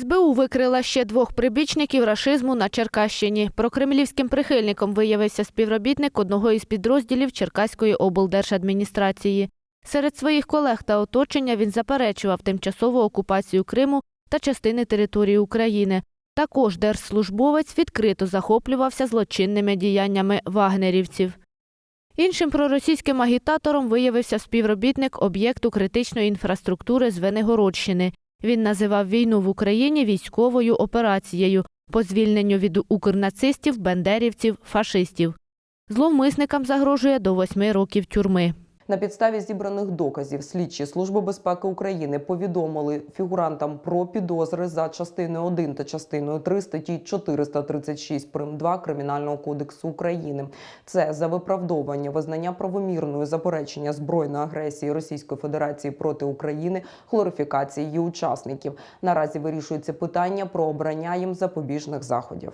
СБУ викрила ще двох прибічників рашизму на Черкащині. Прокремлівським прихильником виявився співробітник одного із підрозділів Черкаської облдержадміністрації. Серед своїх колег та оточення він заперечував тимчасову окупацію Криму та частини території України. Також держслужбовець відкрито захоплювався злочинними діяннями вагнерівців. Іншим проросійським агітатором виявився співробітник об'єкту критичної інфраструктури з Венегородщини. Він називав війну в Україні військовою операцією по звільненню від укрнацистів, бендерівців, фашистів. Зловмисникам загрожує до восьми років тюрми. На підставі зібраних доказів слідчі Служби безпеки України повідомили фігурантам про підозри за частиною 1 та частиною 3 статті 436 прим. 2 Кримінального кодексу України. Це за виправдовування визнання правомірною заперечення збройної агресії Російської Федерації проти України, хлорифікації її учасників. Наразі вирішується питання про обрання їм запобіжних заходів.